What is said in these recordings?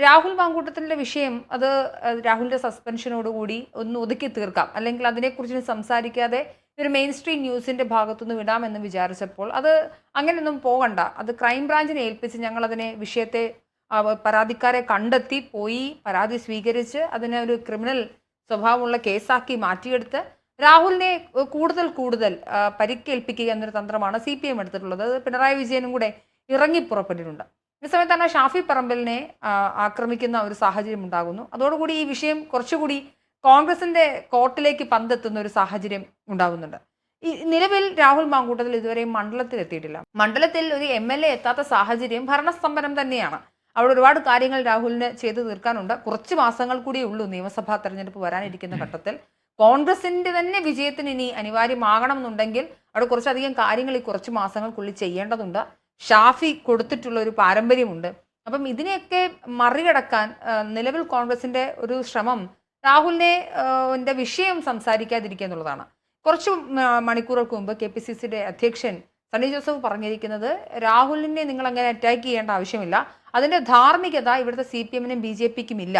രാഹുൽ മാങ്കൂട്ടത്തിന്റെ വിഷയം അത് രാഹുലിന്റെ സസ്പെൻഷനോടുകൂടി ഒന്ന് ഒതുക്കി തീർക്കാം. അല്ലെങ്കിൽ അതിനെക്കുറിച്ച് സംസാരിക്കാതെ ഒരു മെയിൻ സ്ട്രീം ന്യൂസിന്റെ ഭാഗത്തുനിന്ന് വിടാമെന്ന് വിചാരിച്ചപ്പോൾ അത് അങ്ങനെയൊന്നും പോകണ്ട. അത് ക്രൈംബ്രാഞ്ചിനെ ഏൽപ്പിച്ച് ഞങ്ങൾ അതിനെ വിഷയത്തെ പരാതിക്കാരെ കണ്ടെത്തി പോയി പരാതി സ്വീകരിച്ച് അതിനെ ഒരു ക്രിമിനൽ സ്വഭാവമുള്ള കേസാക്കി മാറ്റിയെടുത്ത് രാഹുലിനെ കൂടുതൽ കൂടുതൽ പരിക്കേൽപ്പിക്കുക എന്നൊരു തന്ത്രമാണ് സി പി എം എടുത്തിട്ടുള്ളത്. അത് പിണറായി വിജയനും കൂടെ ഇറങ്ങി പുറപ്പെട്ടിട്ടുണ്ട്. ഈ തന്നെ ഷാഫി പറമ്പലിനെ ആക്രമിക്കുന്ന ഒരു സാഹചര്യം ഉണ്ടാകുന്നു. അതോടുകൂടി ഈ വിഷയം കുറച്ചുകൂടി കോൺഗ്രസിന്റെ കോർട്ടിലേക്ക് പന്തെത്തുന്ന ഒരു സാഹചര്യം ഉണ്ടാകുന്നുണ്ട്. ഈ നിലവിൽ രാഹുൽ മാങ്കൂട്ടത്തിൽ ഇതുവരെ മണ്ഡലത്തിൽ എത്തിയിട്ടില്ല മണ്ഡലത്തിൽ ഒരു എം എൽ എ എത്താത്ത സാഹചര്യം ഭരണസ്തംഭനം തന്നെയാണ്. അവിടെ ഒരുപാട് കാര്യങ്ങൾ രാഹുലിന് ചെയ്തു തീർക്കാനുണ്ട്. കുറച്ച് മാസങ്ങൾ കൂടി ഉള്ളൂ നിയമസഭാ തെരഞ്ഞെടുപ്പ് വരാനിരിക്കുന്ന ഘട്ടത്തിൽ. കോൺഗ്രസിന്റെ തന്നെ വിജയത്തിന് ഇനി അനിവാര്യമാകണമെന്നുണ്ടെങ്കിൽ അവിടെ കുറച്ചധികം കാര്യങ്ങൾ ഈ കുറച്ച് മാസങ്ങൾക്കുള്ളിൽ ചെയ്യേണ്ടതുണ്ട്. ഷാഫി കൊടുത്തിട്ടുള്ള ഒരു പാരമ്പര്യമുണ്ട്. അപ്പം ഇതിനെയൊക്കെ മറികടക്കാൻ നിലവിൽ കോൺഗ്രസിന്റെ ഒരു ശ്രമം രാഹുലിനെ വിഷയം സംസാരിക്കാതിരിക്കുക എന്നുള്ളതാണ്. കുറച്ച് മണിക്കൂറുകൾക്ക് മുമ്പ് കെ പി സി സിയുടെ അധ്യക്ഷൻ സണ്ണി ജോസഫ് പറഞ്ഞിരിക്കുന്നത് രാഹുലിനെ നിങ്ങൾ അങ്ങനെ അറ്റാക്ക് ചെയ്യേണ്ട ആവശ്യമില്ല. അതിന്റെ ധാർമ്മികത ഇവിടുത്തെ സി പി എമ്മിനും ബി ജെ പിക്കും ഇല്ല.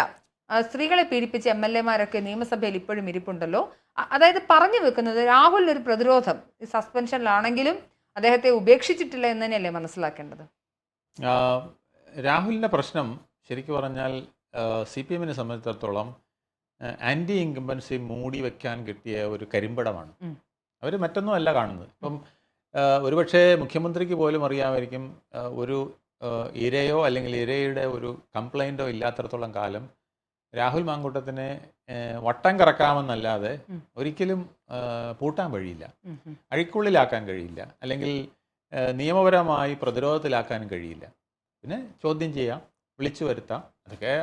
സ്ത്രീകളെ പീഡിപ്പിച്ച എം എൽ എമാരൊക്കെ നിയമസഭയിൽ ഇപ്പോഴും ഇരിപ്പുണ്ടല്ലോ. അതായത് പറഞ്ഞു വെക്കുന്നത് രാഹുലിന് ഒരു പ്രതിരോധം സസ്പെൻഷനിലാണെങ്കിലും അദ്ദേഹത്തെ ഉപേക്ഷിച്ചിട്ടില്ല എന്ന് തന്നെയല്ലേ മനസ്സിലാക്കേണ്ടത്? രാഹുലിന്റെ പ്രശ്നം ശരിക്കും പറഞ്ഞാൽ സി പി എമ്മിനെ സംബന്ധിച്ചിടത്തോളം ആന്റി ഇൻകംബൻസി മൂടി വെക്കാൻ കിട്ടിയ ഒരു കരിമ്പടമാണ്. അവർ മറ്റൊന്നും അല്ല കാണുന്നത്. ഇപ്പം ഒരുപക്ഷെ മുഖ്യമന്ത്രിക്ക് പോലും അറിയാമായിരിക്കും ഒരു ഇരയോ അല്ലെങ്കിൽ ഇരയുടെ ഒരു കംപ്ലൈന്റോ ഇല്ലാത്തടത്തോളം കാലം രാഹുൽ മാങ്കൂട്ടത്തിനെ വട്ടം കറക്കാമെന്നല്ലാതെ ഒരിക്കലും പൂട്ടാൻ ഉം. അഴിക്കുള്ളിലാക്കാൻ കഴിയില്ല. അല്ലെങ്കിൽ നിയമപരമായി പ്രതിരോധത്തിലാക്കാൻ കഴിയില്ല. പിന്നെ ചോദ്യം ചെയ്യാം വിളിച്ചു വരുത്താം. അതൊക്കെ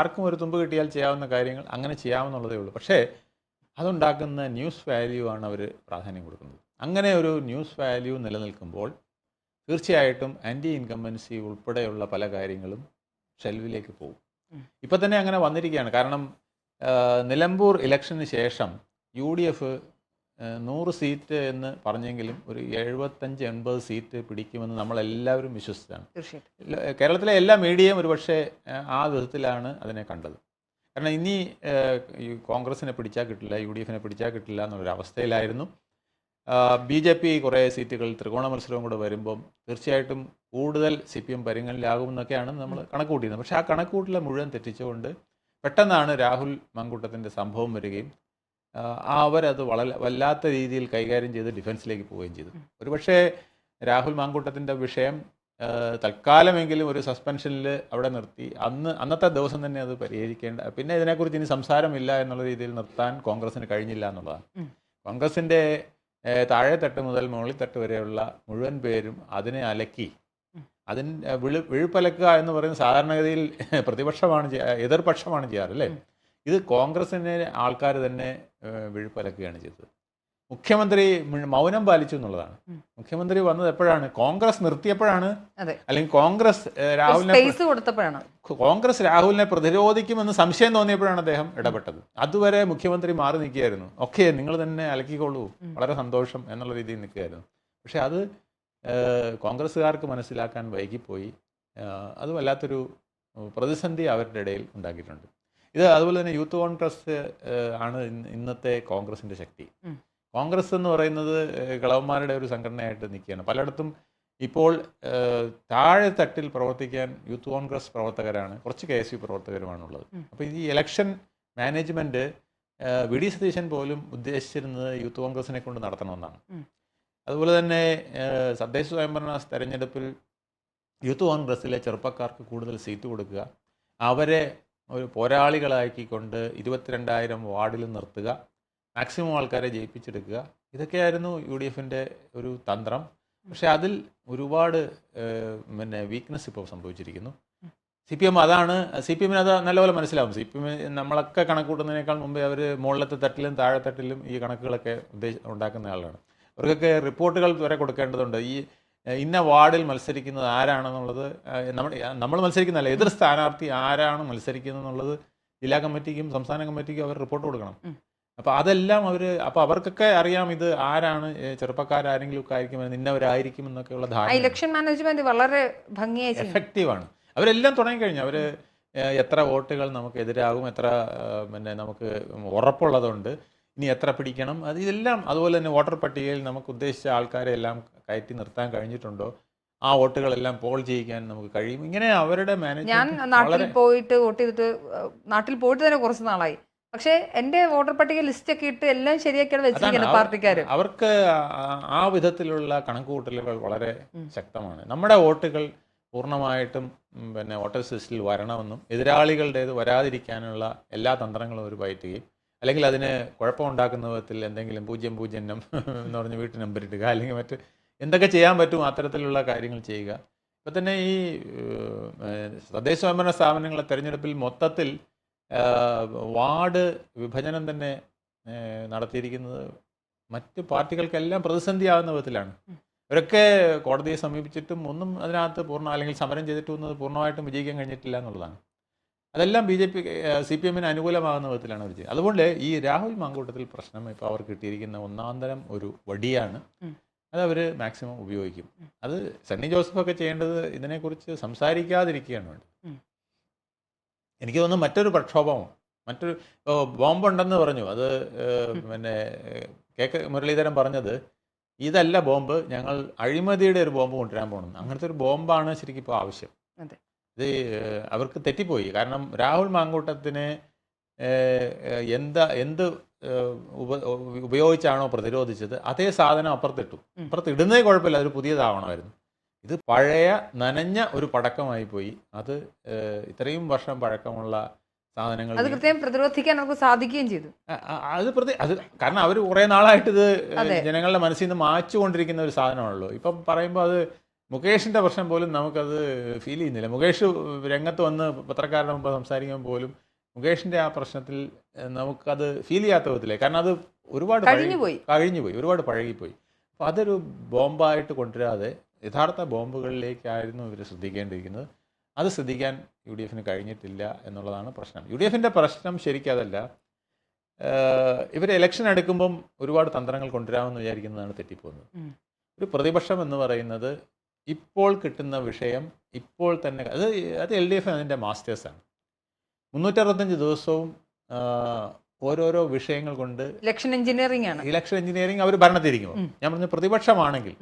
ആർക്കും ഒരു തുമ്പ് കിട്ടിയാൽ ചെയ്യാവുന്ന കാര്യങ്ങൾ അങ്ങനെ ചെയ്യാമെന്നുള്ളതേ ഉള്ളൂ. പക്ഷേ അതുണ്ടാക്കുന്ന ന്യൂസ് വാല്യൂ ആണ് അവർ പ്രാധാന്യം കൊടുക്കുന്നത്. അങ്ങനെ ഒരു ന്യൂസ് വാല്യൂ നിലനിൽക്കുമ്പോൾ തീർച്ചയായിട്ടും ആന്റി ഇൻകമ്പൻസി ഉൾപ്പെടെയുള്ള പല കാര്യങ്ങളും ഷെൽവിലേക്ക് പോകും. ഇപ്പം തന്നെ അങ്ങനെ വന്നിരിക്കുകയാണ്. കാരണം നിലമ്പൂർ ഇലക്ഷന് ശേഷം യു ഡി എഫ് നൂറ് സീറ്റ് എന്ന് പറഞ്ഞെങ്കിലും ഒരു എഴുപത്തഞ്ച് എൺപത് സീറ്റ് പിടിക്കുമെന്ന് നമ്മളെല്ലാവരും വിശ്വസിച്ചാണ്. കേരളത്തിലെ എല്ലാ മീഡിയയും ഒരുപക്ഷെ ആ, ആ വിധത്തിലാണ് അതിനെ കണ്ടത്. കാരണം ഇനി കോൺഗ്രസിനെ പിടിച്ചാൽ കിട്ടില്ല യു ഡി എഫിനെ പിടിച്ചാൽ കിട്ടില്ല എന്നുള്ളൊരു അവസ്ഥയിലായിരുന്നു ബി ജെ പി കുറേ സീറ്റുകൾ ത്രികോണ മത്സരവും കൂടെ വരുമ്പം തീർച്ചയായിട്ടും കൂടുതൽ സി പി എം പരിഗണനയിലാകുമെന്നൊക്കെയാണ് നമ്മൾ കണക്കുകൂട്ടിയത് പക്ഷേ ആ കണക്കുകൂട്ടിലെ മുഴുവൻ തെറ്റിച്ചുകൊണ്ട് പെട്ടെന്നാണ് രാഹുൽ മങ്കൂട്ടത്തിന്റെ സംഭവം വരികയും അവരത് വളരെ വല്ലാത്ത രീതിയിൽ കൈകാര്യം ചെയ്ത് ഡിഫൻസിലേക്ക് പോവുകയും ചെയ്തു. ഒരുപക്ഷേ രാഹുൽ മാങ്കൂട്ടത്തിന്റെ വിഷയം തൽക്കാലമെങ്കിലും ഒരു സസ്പെൻഷനിൽ അവിടെ നിർത്തി. അന്ന് അന്നത്തെ ദിവസം തന്നെ അത് പരിഹരിക്കേണ്ട പിന്നെ ഇതിനെക്കുറിച്ച് ഇനി സംസാരമില്ല എന്നുള്ള രീതിയിൽ നിർത്താൻ കോൺഗ്രസിന് കഴിഞ്ഞില്ല എന്നുള്ളതാണ്. കോൺഗ്രസിന്റെ താഴെ തട്ട് മുതൽ മുകളിൽ തട്ട് വരെയുള്ള മുഴുവൻ പേരും അതിനെ അലക്കി. അതിൻ അതിന് വിഴു വിഴുപ്പലക്കുക എന്ന് പറയുന്ന സാധാരണഗതിയിൽ പ്രതിപക്ഷമാണ് എതിർപക്ഷമാണ് ചെയ്യാറ് അല്ലേ. ഇത് കോൺഗ്രസിനെ ആൾക്കാർ തന്നെ വിഴുപ്പലക്കുകയാണ് ചെയ്തത്. മുഖ്യമന്ത്രി മൗനം പാലിച്ചു എന്നുള്ളതാണ്. മുഖ്യമന്ത്രി വന്നത് എപ്പോഴാണ്? കോൺഗ്രസ് നിർത്തിയപ്പോഴാണ്. അല്ലെങ്കിൽ കോൺഗ്രസ് രാഹുലിനെ കൊടുത്തപ്പോഴാണ്. കോൺഗ്രസ് രാഹുലിനെ പ്രതിരോധിക്കുമെന്ന് സംശയം തോന്നിയപ്പോഴാണ് അദ്ദേഹം ഇടപെട്ടത്. അതുവരെ മുഖ്യമന്ത്രി മാറി നിൽക്കുകയായിരുന്നു. ഓക്കെ നിങ്ങൾ തന്നെ അലക്കിക്കൊള്ളൂ വളരെ സന്തോഷം എന്നുള്ള രീതിയിൽ നിൽക്കുകയായിരുന്നു. പക്ഷെ അത് കോൺഗ്രസ്സുകാർക്ക് മനസ്സിലാക്കാൻ വൈകിപ്പോയി. അത് വല്ലാത്തൊരു പ്രതിസന്ധി അവരുടെ ഇടയിൽ ഉണ്ടാക്കിയിട്ടുണ്ട്. ഇത് അതുപോലെ തന്നെ യൂത്ത് കോൺഗ്രസ് ആണ് ഇന്നത്തെ കോൺഗ്രസിന്റെ ശക്തി. കോൺഗ്രസ് എന്ന് പറയുന്നത് കളവന്മാരുടെ ഒരു സംഘടനയായിട്ട് നിൽക്കുകയാണ്. പലയിടത്തും ഇപ്പോൾ താഴെ തട്ടിൽ പ്രവർത്തിക്കാൻ യൂത്ത് കോൺഗ്രസ് പ്രവർത്തകരാണ് കുറച്ച് കെ എസ് യു പ്രവർത്തകരുമാണുള്ളത്. അപ്പോൾ ഈ election management V D Satheesan പോലും ഉദ്ദേശിച്ചിരുന്നത് യൂത്ത് കോൺഗ്രസിനെ കൊണ്ട് നടത്തണമെന്നാണ്. അതുപോലെ തന്നെ തദ്ദേശ സ്വയംഭരണ തെരഞ്ഞെടുപ്പിൽ യൂത്ത് കോൺഗ്രസ്സിലെ ചെറുപ്പക്കാർക്ക് കൂടുതൽ സീറ്റ് കൊടുക്കുക അവരെ ഒരു പോരാളികളാക്കിക്കൊണ്ട് ഇരുപത്തിരണ്ടായിരം വാർഡിൽ നിർത്തുക മാക്സിമം ആൾക്കാരെ ജയിപ്പിച്ചെടുക്കുക. ഇതൊക്കെയായിരുന്നു യു ഡി എഫിന്റെ ഒരു തന്ത്രം. പക്ഷേ അതിൽ ഒരുപാട് പിന്നെ വീക്ക്നെസ് ഇപ്പോൾ സംഭവിച്ചിരിക്കുന്നു. സി പി എം അതാണ് സി പി എമ്മിന് അത് നല്ലപോലെ മനസ്സിലാവും. സി പി എം നമ്മളൊക്കെ കണക്കൂട്ടുന്നതിനേക്കാൾ മുമ്പേ അവർ മുകളിലത്തെ തട്ടിലും താഴെ തട്ടിലും ഈ കണക്കുകളൊക്കെ ഉദ്ദേശ ഉണ്ടാക്കുന്ന ആളാണ്. അവർക്കൊക്കെ റിപ്പോർട്ടുകൾ വരെ കൊടുക്കേണ്ടതുണ്ട്. ഈ ഇന്ന വാർഡിൽ മത്സരിക്കുന്നത് ആരാണെന്നുള്ളത് നമ്മൾ നമ്മൾ മത്സരിക്കുന്നതല്ല എതിർ സ്ഥാനാർത്ഥി ആരാണ് മത്സരിക്കുന്നത് എന്നുള്ളത് ജില്ലാ കമ്മിറ്റിക്കും സംസ്ഥാന കമ്മിറ്റിക്കും അവർ റിപ്പോർട്ട് കൊടുക്കണം. അപ്പോൾ അതെല്ലാം അവർ അപ്പോൾ അവർക്കൊക്കെ അറിയാം ഇത് ആരാണ് ചെറുപ്പക്കാരെങ്കിലും ചെറുപ്പക്കാരാരെങ്കിലും ഒക്കെ ആയിരിക്കും ഇന്നവരായിരിക്കും എന്നൊക്കെയുള്ള ധാരണ ഇലക്ഷൻ മാനേജ്മെന്റ് വളരെ ഭംഗിയായി. എഫക്റ്റീവാണ് അവരെല്ലാം തുടങ്ങിക്കഴിഞ്ഞു. അവർ എത്ര വോട്ടുകൾ നമുക്ക് എതിരാകും എത്ര പിന്നെ നമുക്ക് ഉറപ്പുള്ളതുണ്ട് ഇനി എത്ര പിടിക്കണം അത് ഇതെല്ലാം അതുപോലെ തന്നെ വോട്ടർ പട്ടികയിൽ നമുക്ക് ഉദ്ദേശിച്ച ആൾക്കാരെ എല്ലാം കയറ്റി നിർത്താൻ കഴിഞ്ഞിട്ടുണ്ടോ? ആ വോട്ടുകളെല്ലാം പോൾ ചെയ്യിക്കാൻ നമുക്ക് കഴിയും. ഇങ്ങനെ അവരുടെ മാനേജ് ഞാൻ നാട്ടിൽ പോയിട്ട് വോട്ട് ചെയ്തിട്ട് നാട്ടിൽ പോയിട്ട് തന്നെ കുറച്ച് നാളായി. പക്ഷേ എന്റെ വോട്ടർ പട്ടിക ലിസ്റ്റ് ഒക്കെ ഇട്ട് എല്ലാം ശരിയാക്കിയാണ് വെച്ചിരിക്കുന്നത് പാർട്ടിക്കാർ അവർക്ക് ആ- വിധത്തിലുള്ള കണക്കുകൂട്ടലുകൾ വളരെ ശക്തമാണ്. നമ്മുടെ വോട്ടുകൾ പൂർണമായിട്ടും പിന്നെ വോട്ടേഴ്സ് ലിസ്റ്റിൽ വരണമെന്നും എതിരാളികളുടേത് വരാതിരിക്കാനുള്ള എല്ലാ തന്ത്രങ്ങളും അവർ പയറ്റുകയും അല്ലെങ്കിൽ അതിന് കുഴപ്പമുണ്ടാക്കുന്ന വിധത്തിൽ എന്തെങ്കിലും പൂജ്യം പൂജ്യം എന്ന് പറഞ്ഞ് വീട്ടു നമ്പർ ഇടുക അല്ലെങ്കിൽ മറ്റ് എന്തൊക്കെ ചെയ്യാൻ പറ്റും അത്തരത്തിലുള്ള കാര്യങ്ങൾ ചെയ്യുക. ഇപ്പം തന്നെ ഈ തദ്ദേശ സ്വയംഭരണ സ്ഥാപനങ്ങളെ തെരഞ്ഞെടുപ്പിൽ മൊത്തത്തിൽ വാർഡ് വിഭജനം തന്നെ നടത്തിയിരിക്കുന്നത് മറ്റ് പാർട്ടികൾക്കെല്ലാം പ്രതിസന്ധിയാകുന്ന വിധത്തിലാണ്. ഇവരൊക്കെ കോടതിയെ സമീപിച്ചിട്ടും ഒന്നും അതിനകത്ത് പൂർണ അല്ലെങ്കിൽ സമരം ചെയ്തിട്ടും ഒന്നും പൂർണമായിട്ടും വിജയിക്കാൻ കഴിഞ്ഞിട്ടില്ല എന്നുള്ളതാണ്. അതെല്ലാം B J P C P എമ്മിന് അനുകൂലമാകുന്ന വിധത്തിലാണ് അവർ ചെയ്യുന്നത്. അതുകൊണ്ട് ഈ രാഹുൽ മാങ്കൂട്ടത്തിൽ പ്രശ്നം ഇപ്പോൾ അവർ കിട്ടിയിരിക്കുന്ന ഒന്നാന്തരം ഒരു വടിയാണ്. അത് അവർ മാക്സിമം ഉപയോഗിക്കും. അത് സണ്ണി ജോസഫൊക്കെ ചെയ്യേണ്ടത് ഇതിനെക്കുറിച്ച് സംസാരിക്കാതിരിക്കുകയാണ് വേണ്ടത്. എനിക്ക് തോന്നുന്നു മറ്റൊരു പ്രക്ഷോഭമാണ്. മറ്റൊരു ബോംബുണ്ടെന്ന് പറഞ്ഞു. അത് പിന്നെ കെ കെ മുരളീധരൻ പറഞ്ഞത് ഇതല്ല ബോംബ് ഞങ്ങൾ അഴിമതിയുടെ ഒരു ബോംബ് കൊണ്ടുവരാൻ പോകണം അങ്ങനത്തെ ഒരു ബോംബാണ് ശരിക്കും ഇപ്പോൾ ആവശ്യം. ഇത് അവർക്ക് തെറ്റിപ്പോയി. കാരണം രാഹുൽ മാങ്കൂട്ടത്തിനെ എന്താ എന്ത് ഉപ ഉപയോഗിച്ചാണോ പ്രതിരോധിച്ചത് അതേ സാധനം അപ്പുറത്തിട്ടു. അപ്പുറത്തിടുന്നേ അപ്പുറത്ത് ഇടുന്നേ കുഴപ്പമില്ല. അതൊരു പുതിയതാവണമായിരുന്നു. ഇത് പഴയ നനഞ്ഞ ഒരു പടക്കമായി പോയി അത് ഇത്രയും വർഷം പഴക്കമുള്ള സാധനങ്ങൾ അത് കൃത്യം പ്രതിരോധിക്കാൻ നമുക്ക് സാധിക്കുകയും ചെയ്തു. അത് പ്രതി അത് കാരണം അവർ കുറേ നാളായിട്ട് ഇത് ജനങ്ങളുടെ മനസ്സിൽ നിന്ന് മാച്ചുകൊണ്ടിരിക്കുന്ന ഒരു സാധനമാണല്ലോ. ഇപ്പം പറയുമ്പോൾ അത് മുകേഷിന്റെ പ്രശ്നം പോലും നമുക്കത് ഫീൽ ചെയ്യുന്നില്ല. മുകേഷ് രംഗത്ത് വന്ന് പത്രക്കാരുടെ മുമ്പ് സംസാരിക്കാൻ പോലും മുകേഷിന്റെ ആ പ്രശ്നത്തിൽ നമുക്കത് ഫീൽ ചെയ്യാത്ത വിധത്തിലേ കാരണം അത് ഒരുപാട് കഴിഞ്ഞു പോയി കഴിഞ്ഞു പോയി ഒരുപാട് പഴകിപ്പോയി. അപ്പോൾ അതൊരു ബോംബായിട്ട് കൊണ്ടുവരാതെ യഥാർത്ഥ ബോംബുകളിലേക്കായിരുന്നു ഇവർ ശ്രദ്ധിക്കേണ്ടിയിരിക്കുന്നത് അത് ശ്രദ്ധിക്കാൻ യു ഡി എഫിന് കഴിഞ്ഞിട്ടില്ല എന്നുള്ളതാണ് പ്രശ്നം. യു ഡി എഫിന്റെ പ്രശ്നം ശരിക്കും അതല്ല. ഇവർ ഇലക്ഷൻ എടുക്കുമ്പം ഒരുപാട് തന്ത്രങ്ങൾ കൊണ്ടുവരാമെന്ന് വിചാരിക്കുന്നതാണ് തെറ്റിപ്പോകുന്നത്. ഒരു പ്രതിപക്ഷം എന്ന് പറയുന്നത് ഇപ്പോൾ കിട്ടുന്ന വിഷയം ഇപ്പോൾ തന്നെ അത് അത് എൽ ഡി എഫ് അതിന്റെ മാസ്റ്റേഴ്സാണ് മുന്നൂറ്ററുപത്തഞ്ച് ദിവസവും ഓരോരോ വിഷയങ്ങൾ കൊണ്ട് ഇലക്ഷൻ എഞ്ചിനീയറിംഗ് ആണ്. ഇലക്ഷൻ എഞ്ചിനീയറിംഗ് അവർ ഭരണത്തിരിക്കുമ്പോൾ. ഞാൻ പറഞ്ഞ പ്രതിപക്ഷമാണെങ്കിൽ.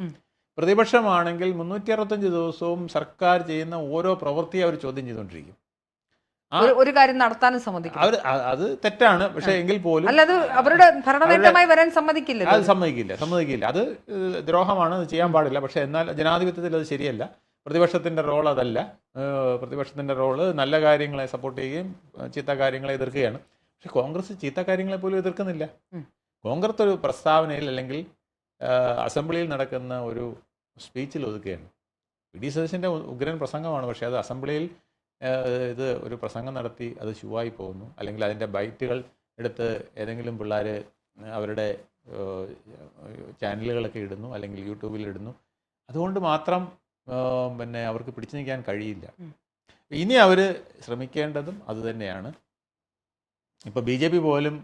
പ്രതിപക്ഷമാണെങ്കിൽ മുന്നൂറ്റി അറുപത്തഞ്ച് ദിവസവും സർക്കാർ ചെയ്യുന്ന ഓരോ പ്രവൃത്തി അവർ ചോദ്യം ചെയ്തുകൊണ്ടിരിക്കും. ഒരു- കാര്യം നടത്താനും സമ്മതിക്കും അവർ അത് തെറ്റാണ്. പക്ഷേ എങ്കിൽ പോലും അല്ല അത് അവരുടെ ഭരണനേട്ടമായി വരാൻ സമ്മതിക്കില്ല അത് സമ്മതിക്കില്ല സമ്മതിക്കില്ല. അത് ദ്രോഹമാണ് അത് ചെയ്യാൻ പാടില്ല. പക്ഷേ എന്നാൽ ജനാധിപത്യത്തിൽ അത് ശരിയല്ല. പ്രതിപക്ഷത്തിന്റെ റോൾ അതല്ല. പ്രതിപക്ഷത്തിന്റെ പ്രതിപക്ഷത്തിന്റെ റോൾ നല്ല കാര്യങ്ങളെ സപ്പോർട്ട് ചെയ്യുകയും ചീത്ത കാര്യങ്ങളെ എതിർക്കുകയാണ്. പക്ഷെ കോൺഗ്രസ് ചീത്ത കാര്യങ്ങളെ പോലും എതിർക്കുന്നില്ല. കോൺഗ്രസ് ഒരു പ്രസ്താവനയിൽ അല്ലെങ്കിൽ അസംബ്ലിയിൽ നടക്കുന്ന ഒരു സ്പീച്ചിൽ ഒതുക്കുകയാണ്. വി ഡി സതീശന്റെ ഉഗ്രൻ പ്രസംഗമാണ് പക്ഷേ അത് അസംബ്ലിയിൽ ഇത് ഒരു പ്രസംഗം നടത്തി അത് ശുവായി പോകുന്നു. അല്ലെങ്കിൽ അതിന്റെ ബൈറ്റുകൾ എടുത്ത് ഏതെങ്കിലും പിള്ളേർ അവരുടെ ചാനലുകളൊക്കെ ഇടുന്നു അല്ലെങ്കിൽ യൂട്യൂബിൽ ഇടുന്നു. അതുകൊണ്ട് മാത്രം പിന്നെ അവർക്ക് പിടിച്ചു നിൽക്കാൻ കഴിയില്ല. ഇനി അവർ ശ്രമിക്കേണ്ടതും അതുതന്നെയാണ് ഇപ്പോൾ ബി ജെ പി പോലും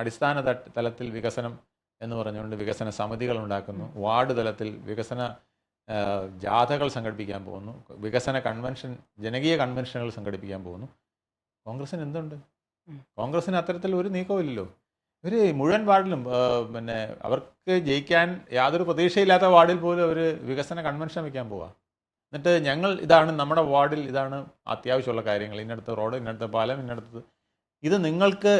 അടിസ്ഥാന തലത്തിൽ വികസനം എന്ന് പറഞ്ഞുകൊണ്ട് വികസന സമിതികൾ ഉണ്ടാക്കുന്നു വാർഡ് തലത്തിൽ വികസന ജാഥകൾ സംഘടിപ്പിക്കാൻ പോകുന്നു. വികസന കൺവെൻഷൻ ജനകീയ കൺവെൻഷനുകൾ സംഘടിപ്പിക്കാൻ പോകുന്നു. കോൺഗ്രസിന് എന്തുണ്ട്? കോൺഗ്രസ്സിന് കോൺഗ്രസിന് അത്തരത്തിൽ ഒരു നീക്കമില്ലല്ലോ ഇവർ മുഴുവൻ വാർഡിലും പിന്നെ അവർക്ക് ജയിക്കാൻ യാതൊരു പ്രതീക്ഷയില്ലാത്ത വാർഡിൽ പോലും അവർ വികസന കൺവെൻഷൻ വയ്ക്കാൻ പോവാ. എന്നിട്ട് ഞങ്ങൾ ഇതാണ് നമ്മുടെ വാർഡിൽ ഇതാണ് അത്യാവശ്യമുള്ള കാര്യങ്ങൾ. ഇന്നടുത്ത് റോഡ് ഇന്നടുത്ത് പാലം ഇന്നടുത്ത് ഇത് നിങ്ങൾക്ക്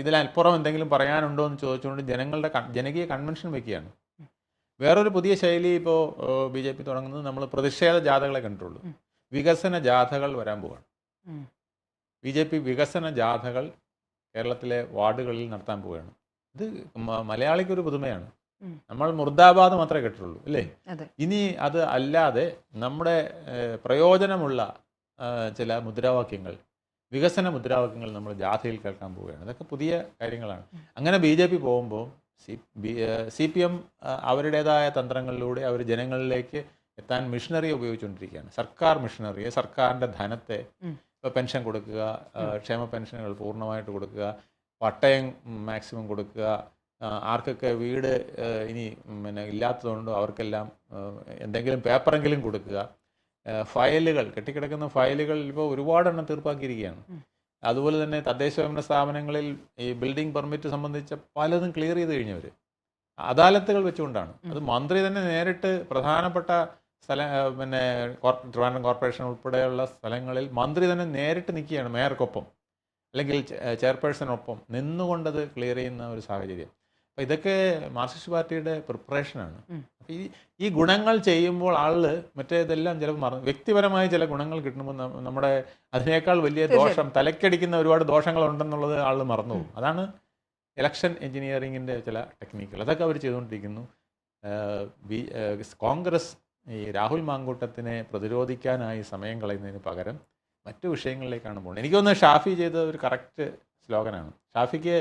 ഇതിലപ്പുറം എന്തെങ്കിലും പറയാനുണ്ടോ എന്ന് ചോദിച്ചുകൊണ്ട് ജനങ്ങളുടെ ജനകീയ കൺവെൻഷൻ വയ്ക്കുകയാണ് വേറൊരു പുതിയ ശൈലി ഇപ്പോൾ ബി ജെ പി തുടങ്ങുന്നത് നമ്മൾ പ്രതിഷേധ ജാഥകളെ കണ്ടിട്ടുള്ളൂ. വികസന ജാഥകൾ വരാൻ പോവാണ്. ബി ജെ പി വികസന ജാഥകൾ കേരളത്തിലെ വാർഡുകളിൽ നടത്താൻ പോവുകയാണ് ഇത് മലയാളിക്കൊരു പുതുമയാണ്. നമ്മൾ മുർദാബാദ് മാത്രമേ കേട്ടിട്ടുള്ളൂ അല്ലേ? ഇനി അത് അല്ലാതെ നമ്മുടെ പ്രയോജനമുള്ള ചില മുദ്രാവാക്യങ്ങൾ വികസന മുദ്രാവാക്യങ്ങൾ നമ്മൾ ജാഥയിൽ കേൾക്കാൻ പോവുകയാണ്. ഇതൊക്കെ പുതിയ കാര്യങ്ങളാണ്. അങ്ങനെ ബി ജെ പി പോകുമ്പോൾ C B C P M അവരുടേതായ തന്ത്രങ്ങളിലൂടെ അവർ ജനങ്ങളിലേക്ക് എത്താൻ മിഷനറി ഉപയോഗിച്ചുകൊണ്ടിരിക്കുകയാണ്. സർക്കാർ മിഷനറിയെ സർക്കാരിന്റെ ധനത്തെ ഇപ്പോൾ പെൻഷൻ കൊടുക്കുക ക്ഷേമ പെൻഷനുകൾ പൂർണമായിട്ട് കൊടുക്കുക പട്ടയം മാക്സിമം കൊടുക്കുക ആർക്കൊക്കെ വീട് ഇനി പിന്നെ ഇല്ലാത്തതുകൊണ്ടോ അവർക്കെല്ലാം എന്തെങ്കിലും പേപ്പറെങ്കിലും കൊടുക്കുക ഫയലുകൾ കെട്ടിക്കിടക്കുന്ന ഫയലുകൾ ഇപ്പോൾ ഒരുപാടെണ്ണം തീർപ്പാക്കിയിരിക്കുകയാണ്. അതുപോലെ തന്നെ തദ്ദേശ സ്വയംഭരണ സ്ഥാപനങ്ങളിൽ ഈ ബിൽഡിംഗ് പെർമിറ്റ് സംബന്ധിച്ച പലതും ക്ലിയർ ചെയ്ത് കഴിഞ്ഞവർ അദാലത്തുകൾ വെച്ചുകൊണ്ടാണ്. അത് മന്ത്രി തന്നെ നേരിട്ട് പ്രധാനപ്പെട്ട സ്ഥല പിന്നെ ട്രിവാൻഡ്രം കോർപ്പറേഷൻ ഉൾപ്പെടെയുള്ള സ്ഥലങ്ങളിൽ മന്ത്രി തന്നെ നേരിട്ട് നിൽക്കുകയാണ് മേയർക്കൊപ്പം. അല്ലെങ്കിൽ ചെയർപേഴ്സണൊപ്പം നിന്നുകൊണ്ടത് ക്ലിയർ ചെയ്യുന്ന ഒരു സാഹചര്യം. അപ്പോൾ ഇതൊക്കെ മാർക്സിസ്റ്റ് പാർട്ടിയുടെ പ്രിപ്പറേഷനാണ്. ആണ് അപ്പോൾ ഈ ഈ ഗുണങ്ങൾ ചെയ്യുമ്പോൾ ആൾ മറ്റേതെല്ലാം ചിലപ്പോൾ മറന്നു വ്യക്തിപരമായ ചില ഗുണങ്ങൾ കിട്ടുമ്പോൾ നമ്മുടെ അതിനേക്കാൾ വലിയ ദോഷം തലക്കടിക്കുന്ന ഒരുപാട് ദോഷങ്ങളുണ്ടെന്നുള്ളത് ആൾ മറന്നു പോകും. അതാണ് ഇലക്ഷൻ എഞ്ചിനീയറിങ്ങിന്റെ ചില ടെക്നിക്കുകൾ അതൊക്കെ അവർ ചെയ്തുകൊണ്ടിരിക്കുന്നു. ബി കോൺഗ്രസ് ഈ രാഹുൽ മാങ്കൂട്ടത്തിനെ പ്രതിരോധിക്കാനായി സമയം കളയുന്നതിന് പകരം മറ്റു വിഷയങ്ങളിലേക്കാണ് പോകുന്നത്. എനിക്കൊന്ന് തോന്നുന്നത് ഷാഫി ചെയ്ത ഒരു കറക്റ്റ് സ്ലോഗനാണ് ഷാഫിക്ക്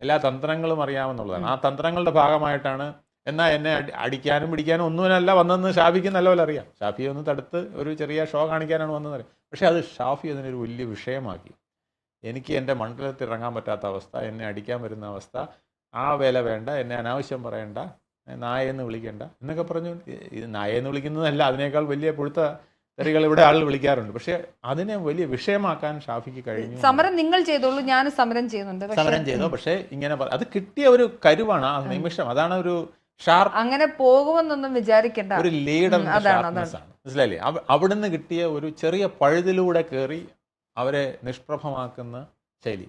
എല്ലാ തന്ത്രങ്ങളും അറിയാമെന്നുള്ളതാണ്. ആ തന്ത്രങ്ങളുടെ ഭാഗമായിട്ടാണ് എന്നാൽ എന്നെ അടി- അടിക്കാനും പിടിക്കാനും ഒന്നുമല്ല വന്നതെന്ന് ഷാഫിക്ക് നല്ലപോലെ അറിയാം. ഷാഫി ഒന്ന് തടുത്ത് ഒരു ചെറിയ ഷോ കാണിക്കാനാണ് വന്നതെന്ന് അറിയാം. പക്ഷേ അത് ഷാഫി അതിനൊരു വലിയ വിഷയമാക്കി. എനിക്ക് എന്റെ മണ്ഡലത്തിൽ ഇറങ്ങാൻ പറ്റാത്ത അവസ്ഥ എന്നെ അടിക്കാൻ വരുന്ന അവസ്ഥ ആ വില വേണ്ട എന്നെ അനാവശ്യം പറയണ്ട നായെന്ന് വിളിക്കേണ്ട എന്നൊക്കെ പറഞ്ഞു ഇത് നായെന്ന് വിളിക്കുന്നതല്ല അതിനേക്കാൾ വലിയ പുഴുത്ത തെറികൾ ഇവിടെ ആൾ വിളിക്കാറുണ്ട്. പക്ഷെ അതിനെ വലിയ വിഷയമാക്കാൻ ഷാഫിക്ക് കഴിഞ്ഞു. സമരം നിങ്ങൾ ചെയ്തോളൂ ഞാൻ സമരം ചെയ്യുന്നുണ്ട്. സമരം ചെയ്തു. പക്ഷേ ഇങ്ങനെ അത് കിട്ടിയ ഒരു കരുവാണ് ആ നിമിഷം. അതാണ് ഒരു ഷാർപ്പ് അങ്ങനെ പോകുമെന്നൊന്നും വിചാരിക്കേണ്ട. ഒരു ലീഡർ മനസ്സിലായില്ലേ? അവ- അവിടുന്ന് കിട്ടിയ ഒരു ചെറിയ പഴുതിലൂടെ കയറി അവരെ നിഷ്പ്രഭമാക്കുന്ന ശൈലി.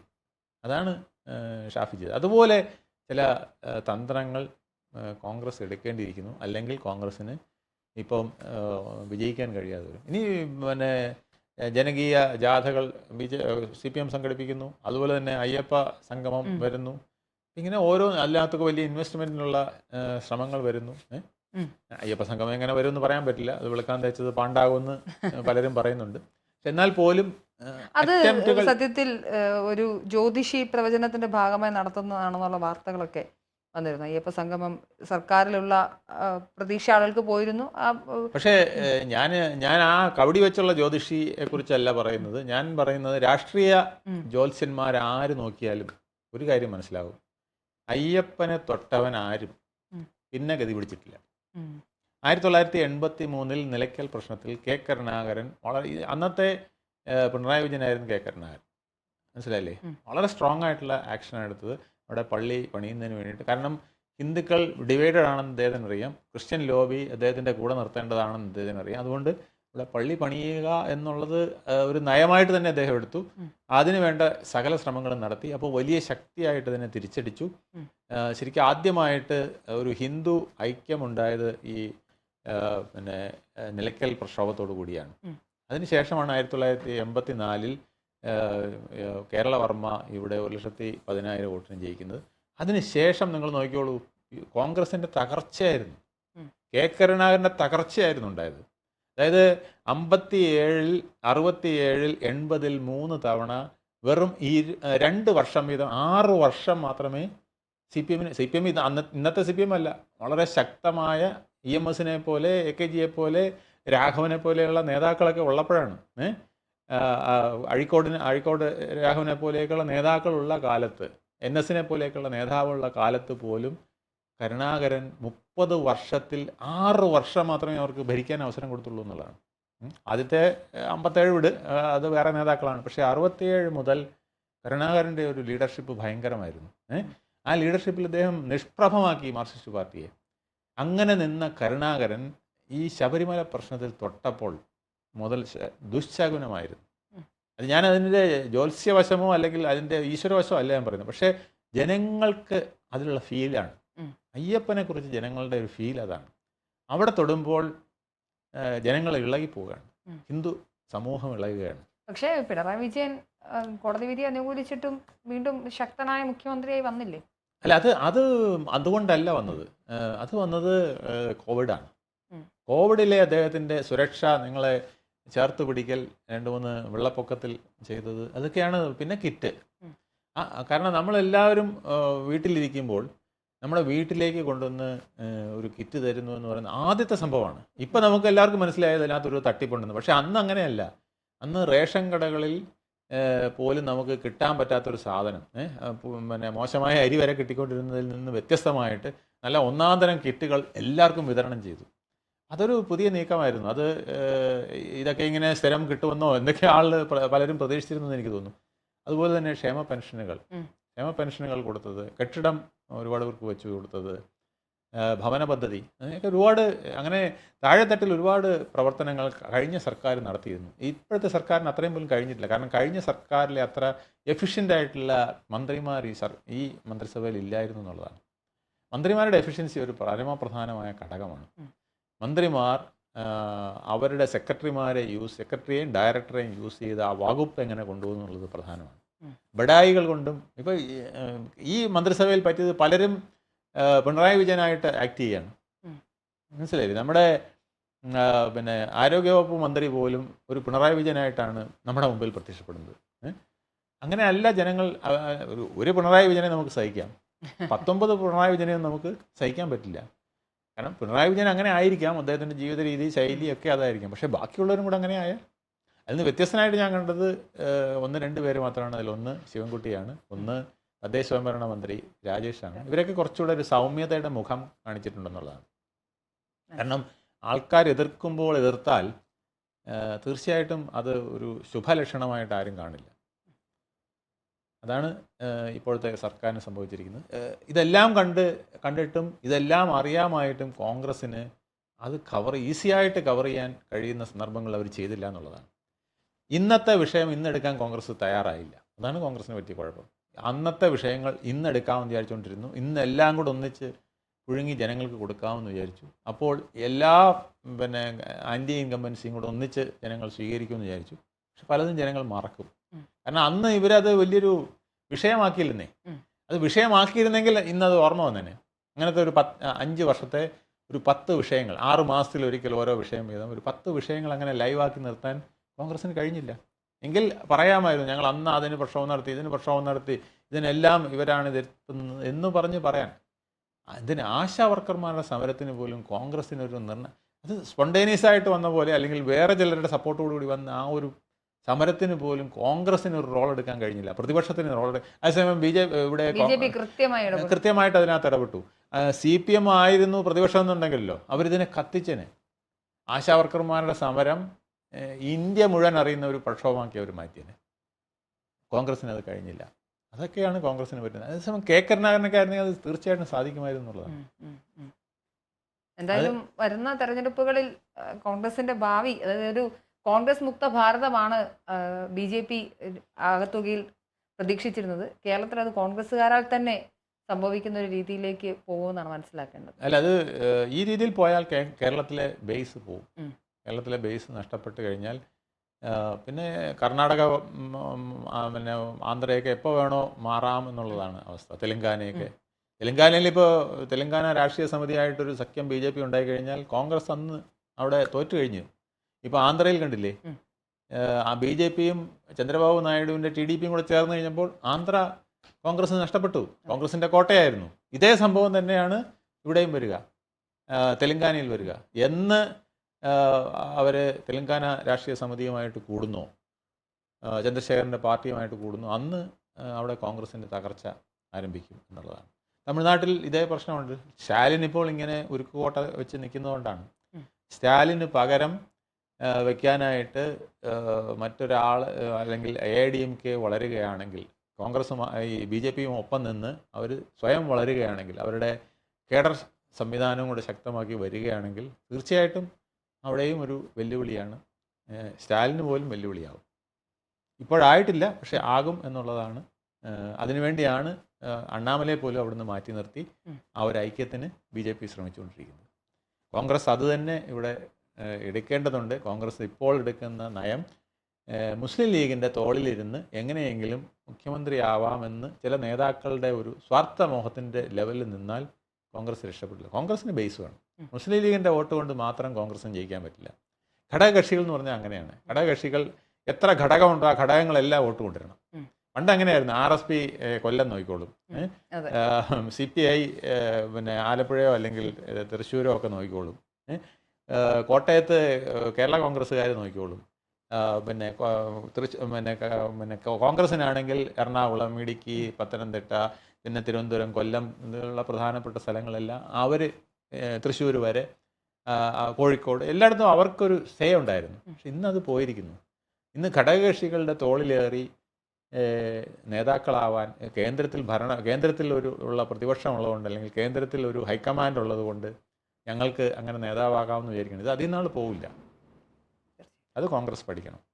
അതാണ് ഷാഫി ചെയ്തത്. അതുപോലെ ചില തന്ത്രങ്ങൾ കോൺഗ്രസ് എടുക്കേണ്ടിയിരിക്കുന്നു. അല്ലെങ്കിൽ കോൺഗ്രസ്സിന് ഇപ്പം വിജയിക്കാൻ കഴിയാതെ വരും ഇനി പിന്നെ ജനകീയ ജാഥകൾ B J C P M സംഘടിപ്പിക്കുന്നു. അതുപോലെ തന്നെ അയ്യപ്പ സംഗമം വരുന്നു. ഇങ്ങനെ ഓരോ അല്ലാത്തൊക്കെ വലിയ ഇൻവെസ്റ്റ്മെന്റിനുള്ള ശ്രമങ്ങൾ വരുന്നു. അയ്യപ്പ സംഗമം എങ്ങനെ വരും എന്ന് പറയാൻ പറ്റില്ല. അത് വിളക്കാൻ തേച്ചത് പാണ്ടാകുമെന്ന് പലരും പറയുന്നുണ്ട്. പക്ഷെ എന്നാൽ പോലും അത് സത്യത്തിൽ ഒരു ജ്യോതിഷി പ്രവചനത്തിന്റെ ഭാഗമായി നടത്തുന്നതാണെന്നുള്ള വാർത്തകളൊക്കെ വന്നിരുന്നു. അയ്യപ്പ സംഗമം സർക്കാരിലുള്ള പ്രതീക്ഷ ആളുകൾക്ക് പോയിരുന്നു. പക്ഷേ ഞാൻ ഞാൻ ആ കവടി വെച്ചുള്ള ജ്യോതിഷിയെ കുറിച്ചല്ല പറയുന്നത്. ഞാൻ പറയുന്നത് രാഷ്ട്രീയ ജ്യോത്സ്യന്മാരാര് ജ്യോത്സ്യന്മാർ ആര് നോക്കിയാലും ഒരു കാര്യം മനസ്സിലാവും. അയ്യപ്പനെ തൊട്ടവൻ ആരും പിന്നെ ഗതി പിടിച്ചിട്ടില്ല. ആയിരത്തി തൊള്ളായിരത്തി എൺപത്തി മൂന്നിൽ നിലയ്ക്കൽ പ്രശ്നത്തിൽ കെ കരുണാകരൻ വളരെ അന്നത്തെ പിണറായി വിജയനായിരുന്നു കെ കരുണാകരൻ. മനസ്സിലായില്ലേ. വളരെ സ്ട്രോങ് ആയിട്ടുള്ള ആക്ഷനാണ് എടുത്തത്. അവിടെ പള്ളി പണിയുന്നതിന് വേണ്ടിയിട്ട്. കാരണം ഹിന്ദുക്കൾ ഡിവൈഡഡ് ആണെന്ന് അദ്ദേഹത്തിന് അറിയാം. ക്രിസ്ത്യൻ ലോബി അദ്ദേഹത്തിന്റെ കൂടെ നിർത്തേണ്ടതാണെന്ന് അദ്ദേഹത്തിന് അറിയാം. അതുകൊണ്ട് ഇവിടെ പള്ളി പണിയുക എന്നുള്ളത് ഒരു നയമായിട്ട് തന്നെ അദ്ദേഹം എടുത്തു. അതിനു വേണ്ട സകല ശ്രമങ്ങളും നടത്തി. അപ്പോൾ വലിയ ശക്തിയായിട്ട് തന്നെ തിരിച്ചടിച്ചു. ശരിക്കും ആദ്യമായിട്ട് ഒരു ഹിന്ദു ഐക്യമുണ്ടായത് ഈ പിന്നെ നിലയ്ക്കൽ പ്രക്ഷോഭത്തോടു കൂടിയാണ്. അതിനുശേഷമാണ് ആയിരത്തി തൊള്ളായിരത്തി എൺപത്തി നാലിൽ കേരളവർമ്മ ഇവിടെ ഒരു ലക്ഷത്തി പതിനായിരം വോട്ടിന് ജയിക്കുന്നത്. അതിനുശേഷം നിങ്ങൾ നോക്കിയോളൂ കോൺഗ്രസിന്റെ കോൺഗ്രസിന്റെ തകർച്ചയായിരുന്നു. കെ കരുണാകരന്റെ തകർച്ചയായിരുന്നു ഉണ്ടായത്. അതായത് അമ്പത്തി ഏഴിൽ അറുപത്തി ഏഴിൽ എൺപതിൽ മൂന്ന് തവണ വെറും ഈ രണ്ട് വർഷം വീതം ആറ് വർഷം മാത്രമേ സി പി എമ്മിന് സി പി എം ഇത് അന്ന ഇന്നത്തെ സി പി എം അല്ല വളരെ ശക്തമായ ഇ എം എസിനെ പോലെ എ കെ ജിയെ പോലെ രാഘവനെ പോലെയുള്ള നേതാക്കളൊക്കെ ഉള്ളപ്പോഴാണ് ഏഹ് അഴിക്കോടിന് അഴിക്കോട് രാഘവനെ പോലെയൊക്കെയുള്ള നേതാക്കളുള്ള കാലത്ത് എൻ എസിനെ പോലെയൊക്കെയുള്ള നേതാവുള്ള കാലത്ത് പോലും കരുണാകരൻ മുപ്പത് വർഷത്തിൽ ആറ് വർഷം മാത്രമേ അവർക്ക് ഭരിക്കാൻ അവസരം കൊടുത്തുള്ളൂ എന്നുള്ളതാണ്. ആദ്യത്തെ അമ്പത്തേഴ് വിട് അത് വേറെ നേതാക്കളാണ്. പക്ഷേ അറുപത്തിയേഴ് മുതൽ കരുണാകരന്റെ ഒരു ലീഡർഷിപ്പ് ഭയങ്കരമായിരുന്നു. ആ ലീഡർഷിപ്പിൽ അദ്ദേഹം നിഷ്പ്രഭമാക്കി മാർക്സിസ്റ്റ് പാർട്ടിയെ. അങ്ങനെ നിന്ന കരുണാകരൻ ഈ ശബരിമല പ്രശ്നത്തിൽ തൊട്ടപ്പോൾ മുതൽ ദുശ്ശകുനമായിരുന്നു. അത് ഞാൻ അതിന്റെ ജ്യോത്സ്യവശമോ അല്ലെങ്കിൽ അതിന്റെ ഈശ്വരവശമോ അല്ല ഞാൻ പറയുന്നത്. പക്ഷേ ജനങ്ങൾക്ക് അതിലുള്ള ഫീലാണ് അയ്യപ്പനെക്കുറിച്ച് അയ്യപ്പനെ കുറിച്ച് ജനങ്ങളുടെ ഒരു ഫീൽ അതാണ്. അവിടെ തൊടുമ്പോൾ ജനങ്ങൾ ഇളകി പോവുകയാണ്. ഹിന്ദു സമൂഹം ഇളകുകയാണ്. പക്ഷേ പിണറായി വിജയൻ കോടതി വിധി അനുകൂലിച്ചിട്ടും വീണ്ടും ശക്തനായ മുഖ്യമന്ത്രിയായി വന്നില്ലേ? അല്ല അത് അത് അതുകൊണ്ടല്ല വന്നത്. അത് വന്നത് കോവിഡാണ്. കോവിഡിലെ അദ്ദേഹത്തിന്റെ സുരക്ഷ നിങ്ങളെ ചേർത്ത് പിടിക്കൽ രണ്ട് മൂന്ന് വെള്ളപ്പൊക്കത്തിൽ ചെയ്തത് അതൊക്കെയാണ് പിന്നെ കിറ്റ്. ആ കാരണം നമ്മളെല്ലാവരും വീട്ടിലിരിക്കുമ്പോൾ നമ്മുടെ വീട്ടിലേക്ക് കൊണ്ടുവന്ന് ഒരു കിറ്റ് തരുന്നു എന്ന് പറയുന്ന ആദ്യത്തെ സംഭവമാണ്. ഇപ്പം നമുക്ക് എല്ലാവർക്കും മനസ്സിലായത് അതിനകത്തൊരു തട്ടിപ്പുണ്ടെന്ന്. പക്ഷേ അന്ന് അങ്ങനെയല്ല. അന്ന് റേഷൻ കടകളിൽ പോലും നമുക്ക് കിട്ടാൻ പറ്റാത്തൊരു സാധനം പിന്നെ മോശമായ അരി വരെ കിട്ടിക്കൊണ്ടിരുന്നതിൽ നിന്ന് വ്യത്യസ്തമായിട്ട് നല്ല ഒന്നാം തരം കിറ്റുകൾ എല്ലാവർക്കും വിതരണം ചെയ്തു. അതൊരു പുതിയ നീക്കമായിരുന്നു. അത് ഇതൊക്കെ ഇങ്ങനെ സ്ഥിരം കിട്ടുമെന്നോ എന്തൊക്കെ ആൾ പ- പലരും പ്രതീക്ഷിച്ചിരുന്നെന്ന് എനിക്ക് തോന്നുന്നു. അതുപോലെ തന്നെ ക്ഷേമ പെൻഷനുകൾ. ക്ഷേമ പെൻഷനുകൾ കൊടുത്തത് കെട്ടിടം ഒരുപാട് പേർക്ക് വെച്ചു കൊടുത്തത് ഭവന പദ്ധതി അങ്ങനെയൊക്കെ ഒരുപാട് അങ്ങനെ താഴെത്തട്ടിൽ ഒരുപാട് പ്രവർത്തനങ്ങൾ കഴിഞ്ഞ സർക്കാർ നടത്തിയിരുന്നു. ഇപ്പോഴത്തെ സർക്കാരിന് അത്രയും പോലും കഴിഞ്ഞിട്ടില്ല. കാരണം കഴിഞ്ഞ സർക്കാരിലെ അത്ര എഫിഷ്യന്റ് ആയിട്ടുള്ള മന്ത്രിമാർ ഈ സർ ഈ മന്ത്രിസഭയിൽ ഇല്ലായിരുന്നു എന്നുള്ളതാണ്. മന്ത്രിമാരുടെ എഫിഷ്യൻസി ഒരു പരമപ്രധാനമായ ഘടകമാണ്. മന്ത്രിമാർ അവരുടെ സെക്രട്ടറിമാരെ യൂസ് സെക്രട്ടറിയെയും ഡയറക്ടറെയും യൂസ് ചെയ്ത് ആ വകുപ്പ് എങ്ങനെ കൊണ്ടുപോകുന്നു എന്നുള്ളത് പ്രധാനമാണ്. ബഡായികൾ കൊണ്ടും ഇപ്പോൾ ഈ മന്ത്രിസഭയിൽ പറ്റിയത് പലരും പിണറായി വിജയനായിട്ട് ആക്ട് ചെയ്യാണ്. മനസ്സിലായി മനസ്സിലായില്ലേ? നമ്മുടെ പിന്നെ ആരോഗ്യവകുപ്പ് മന്ത്രി പോലും ഒരു പിണറായി വിജയനായിട്ടാണ് നമ്മുടെ മുമ്പിൽ പ്രത്യക്ഷപ്പെടുന്നത്. അങ്ങനെയല്ല അങ്ങനെ അല്ല ജനങ്ങൾ ഒരു പിണറായി വിജയനെ നമുക്ക് സഹിക്കാം. പത്തൊമ്പത് പിണറായി വിജയനെ നമുക്ക് സഹിക്കാൻ പറ്റില്ല. കാരണം പിണറായി വിജയൻ അങ്ങനെ ആയിരിക്കാം. അദ്ദേഹത്തിന്റെ ജീവിത രീതി ശൈലിയൊക്കെ അതായിരിക്കാം. പക്ഷേ ബാക്കിയുള്ളവരും കൂടെ അങ്ങനെ ആയാൽ? നിന്ന് വ്യത്യസ്തനായിട്ട് ഞാൻ കണ്ടത് ഒന്ന് രണ്ട് പേര് മാത്രമാണ്. അതിൽ ഒന്ന് ശിവൻകുട്ടിയാണ് ഒന്ന് തദ്ദേശ സ്വയംഭരണ മന്ത്രി രാജേഷാണ്. ഇവരൊക്കെ കുറച്ചുകൂടെ ഒരു സൗമ്യതയുടെ മുഖം കാണിച്ചിട്ടുണ്ടെന്നുള്ളതാണ്. കാരണം ആൾക്കാർ എതിർക്കുമ്പോൾ എതിർത്താൽ തീർച്ചയായിട്ടും അത് ഒരു ശുഭലക്ഷണമായിട്ട് ആരും കാണില്ല. അതാണ് ഇപ്പോഴത്തെ സർക്കാരിന് സംഭവിച്ചിരിക്കുന്നത്. ഇതെല്ലാം കണ്ട് കണ്ടിട്ടും ഇതെല്ലാം അറിയാമായിട്ടും കോൺഗ്രസ്സിന് അത് കവർ ഈസിയായിട്ട് കവർ ചെയ്യാൻ കഴിയുന്ന സന്ദർഭങ്ങൾ അവർ ചെയ്തില്ല എന്നുള്ളതാണ്. ഇന്നത്തെ വിഷയം ഇന്നെടുക്കാൻ കോൺഗ്രസ് തയ്യാറായില്ല. അതാണ് കോൺഗ്രസിന് പറ്റിയ കുഴപ്പം. അന്നത്തെ വിഷയങ്ങൾ ഇന്നെടുക്കാമെന്ന് വിചാരിച്ചുകൊണ്ടിരുന്നു. ഇന്ന് എല്ലാം കൂടെ ഒന്നിച്ച് പുഴുങ്ങി ജനങ്ങൾക്ക് കൊടുക്കാമെന്ന് വിചാരിച്ചു. അപ്പോൾ എല്ലാ പിന്നെ ആന്റി ഇൻകമ്പൻസിയും കൂടെ ഒന്നിച്ച് ജനങ്ങൾ സ്വീകരിക്കുമെന്ന് വിചാരിച്ചു. പക്ഷെ പലതും ജനങ്ങൾ മറക്കും. കാരണം അന്ന് ഇവരത് വലിയൊരു വിഷയമാക്കിയില്ലെന്നേ. അത് വിഷയമാക്കിയിരുന്നെങ്കിൽ ഇന്നത് ഓർമ്മ വന്നേനെ. അങ്ങനത്തെ ഒരു പത്ത് അഞ്ച് വർഷത്തെ ഒരു പത്ത് വിഷയങ്ങൾ ആറ് മാസത്തിൽ ഒരിക്കൽ ഓരോ വിഷയം വീതം ഒരു പത്ത് വിഷയങ്ങൾ അങ്ങനെ ലൈവാക്കി നിർത്താൻ കോൺഗ്രസിന് കഴിഞ്ഞില്ല. എങ്കിൽ പറയാമായിരുന്നു ഞങ്ങൾ അന്ന് അതിന് പ്രക്ഷോഭം നടത്തി ഇതിന് പ്രക്ഷോഭം നടത്തി ഇതിനെല്ലാം ഇവരാണ് എതിർക്കുന്നത് എന്ന് പറഞ്ഞ് പറയാൻ. അതിന് ആശാ വർക്കർമാരുടെ സമരത്തിന് പോലും കോൺഗ്രസിനൊരു നിർണയം അത് സ്പോണ്ടേനിയസ് ആയിട്ട് വന്ന പോലെ അല്ലെങ്കിൽ വേറെ ചിലരുടെ സപ്പോർട്ടോടുകൂടി വന്ന ആ ഒരു സമരത്തിന് പോലും കോൺഗ്രസിന് ഒരു റോൾ എടുക്കാൻ കഴിഞ്ഞില്ല. പ്രതിപക്ഷത്തിന് റോൾ അതേസമയം ബി ജെ ഇവിടെ കൃത്യമായിട്ട് അതിനകത്ത് ഇടപെട്ടു. സി പി എം ആയിരുന്നു പ്രതിപക്ഷം എന്നുണ്ടെങ്കിലല്ലോ. അവരിതിനെ കത്തിച്ചേനെ. ആശാവർക്കർമാരുടെ സമരം ഇന്ത്യ മുഴുവൻ അറിയുന്ന ഒരു പ്രക്ഷോഭമാക്കി അവർ മാറ്റിയനെ. കോൺഗ്രസിന് അത് കഴിഞ്ഞില്ല. അതൊക്കെയാണ് കോൺഗ്രസിന് പറ്റുന്നത്. അതേസമയം കെ കരുണാകരനൊക്കെ ആയിരുന്നെങ്കിൽ അത് തീർച്ചയായിട്ടും സാധിക്കുമായിരുന്നു എന്നുള്ളതാണ്. എന്തായാലും വരുന്ന തെരഞ്ഞെടുപ്പുകളിൽ കോൺഗ്രസിന്റെ ഭാവി അതായത് ഒരു കോൺഗ്രസ് മുക്ത ഭാരതമാണ് ബി ജെ പി ആകത്തുകയിൽ പ്രതീക്ഷിച്ചിരുന്നത്. കേരളത്തിൽ അത് കോൺഗ്രസ്സുകാരാൽ തന്നെ സംഭവിക്കുന്ന ഒരു രീതിയിലേക്ക് പോകുമെന്നാണ് മനസ്സിലാക്കേണ്ടത്. അല്ല അത് ഈ രീതിയിൽ പോയാൽ കേരളത്തിലെ ബേസ് പോകും കേരളത്തിലെ ബേസ് നഷ്ടപ്പെട്ട് കഴിഞ്ഞാൽ പിന്നെ കർണാടക പിന്നെ ആന്ധ്രയൊക്കെ എപ്പോൾ വേണോ മാറാം എന്നുള്ളതാണ് അവസ്ഥ. തെലങ്കാനയൊക്കെ. തെലങ്കാനയിൽ ഇപ്പോൾ തെലങ്കാന രാഷ്ട്രീയ സമിതിയായിട്ടൊരു സഖ്യം ബി ജെ പി ഉണ്ടായി കഴിഞ്ഞാൽ കോൺഗ്രസ് അന്ന് അവിടെ തോറ്റു കഴിഞ്ഞു. ഇപ്പോൾ ആന്ധ്രയിൽ കണ്ടില്ലേ? ആ ബി ജെ പിയും ചന്ദ്രബാബു നായിഡുവിന്റെ ടി ഡി പിയും കൂടെ ചേർന്ന് കഴിഞ്ഞപ്പോൾ ആന്ധ്ര കോൺഗ്രസ് നഷ്ടപ്പെട്ടു. കോൺഗ്രസിന്റെ കോട്ടയായിരുന്നു. ഇതേ സംഭവം തന്നെയാണ് ഇവിടെയും വരിക. തെലങ്കാനയിൽ വരിക. എന്ന് അവർ തെലങ്കാന രാഷ്ട്രീയ സമിതിയുമായിട്ട് കൂടുന്നു. ചന്ദ്രശേഖരന്റെ പാർട്ടിയുമായിട്ട് കൂടുന്നു. അന്ന് അവിടെ കോൺഗ്രസിന്റെ തകർച്ച ആരംഭിക്കും എന്നുള്ളതാണ്. തമിഴ്നാട്ടിൽ ഇതേ പ്രശ്നമുണ്ട്. സ്റ്റാലിൻ ഇപ്പോൾ ഇങ്ങനെ ഉരുക്കുകോട്ട വെച്ച് നിൽക്കുന്നതുകൊണ്ടാണ്. സ്റ്റാലിന് പകരം ആ, വെക്കാനായിട്ട് മറ്റൊരാൾ അല്ലെങ്കിൽ A I D M K വളരുകയാണെങ്കിൽ കോൺഗ്രസും ഈ ബി ജെ പിയും ഒപ്പം നിന്ന് അവർ സ്വയം വളരുകയാണെങ്കിൽ അവരുടെ കേഡർ സംവിധാനവും കൂടെ ശക്തമാക്കി വരികയാണെങ്കിൽ തീർച്ചയായിട്ടും അവിടെയും ഒരു വെല്ലുവിളിയാണ്. സ്റ്റാലിന് പോലും വെല്ലുവിളിയാവും. ഇപ്പോഴായിട്ടില്ല പക്ഷെ ആകും എന്നുള്ളതാണ്. അതിനുവേണ്ടിയാണ് അണ്ണാമലയെ പോലും അവിടുന്ന് മാറ്റി നിർത്തി. ആ ഒരു ഐക്യത്തിന് ബി ജെ പി ശ്രമിച്ചുകൊണ്ടിരിക്കുന്നത്. കോൺഗ്രസ് അത് തന്നെ ഇവിടെ എടുക്കേണ്ടതുണ്ട്. കോൺഗ്രസ് ഇപ്പോൾ എടുക്കുന്ന നയം മുസ്ലിം ലീഗിന്റെ തോളിലിരുന്ന് എങ്ങനെയെങ്കിലും മുഖ്യമന്ത്രിയാവാമെന്ന് ചില നേതാക്കളുടെ ഒരു സ്വാർത്ഥ മോഹത്തിന്റെ ലെവലിൽ നിന്നാൽ കോൺഗ്രസ് രക്ഷപ്പെടില്ല. കോൺഗ്രസിന് ബേസ് വേണം. മുസ്ലിം ലീഗിന്റെ വോട്ട് കൊണ്ട് മാത്രം കോൺഗ്രസിന് ജയിക്കാൻ പറ്റില്ല. ഘടകകക്ഷികൾ എന്ന് പറഞ്ഞാൽ അങ്ങനെയാണ്. ഘടകകക്ഷികൾ എത്ര ഘടകമുണ്ടോ ആ ഘടകങ്ങളെല്ലാം വോട്ട് കൊണ്ടുവരണം. പണ്ട് അങ്ങനെയായിരുന്നു. ആർ എസ് പി കൊല്ലം നോക്കിക്കോളും. സി പി ഐ പിന്നെ ആലപ്പുഴയോ അല്ലെങ്കിൽ തൃശ്ശൂരോ ഒക്കെ നോക്കിക്കോളും. കോട്ടയത്ത് കേരള കോൺഗ്രസ്സുകാർ നോക്കിക്കോളൂ. പിന്നെ തൃശ് പിന്നെ പിന്നെ കോൺഗ്രസ്സിനാണെങ്കിൽ എറണാകുളം ഇടുക്കി പത്തനംതിട്ട പിന്നെ തിരുവനന്തപുരം കൊല്ലം എന്നുള്ള പ്രധാനപ്പെട്ട സ്ഥലങ്ങളെല്ലാം അവർ തൃശ്ശൂർ വരെ കോഴിക്കോട് എല്ലായിടത്തും അവർക്കൊരു സേ ഉണ്ടായിരുന്നു. പക്ഷെ ഇന്നത് പോയിരിക്കുന്നു. ഇന്ന് ഘടകകക്ഷികളുടെ തോളിലേറി നേതാക്കളാവാൻ കേന്ദ്രത്തിൽ ഭരണ കേന്ദ്രത്തിൽ ഒരു ഉള്ള പ്രതിപക്ഷം ഉള്ളതുകൊണ്ട് അല്ലെങ്കിൽ കേന്ദ്രത്തിൽ ഒരു ഹൈക്കമാൻഡ് ഉള്ളതുകൊണ്ട് ഞങ്ങൾക്ക് അങ്ങനെ നേതാവാകാമെന്ന് വിചാരിക്കുന്നത് ഇത് അതിൽ നാൾ പോവില്ല. അത് കോൺഗ്രസ് പഠിക്കണം.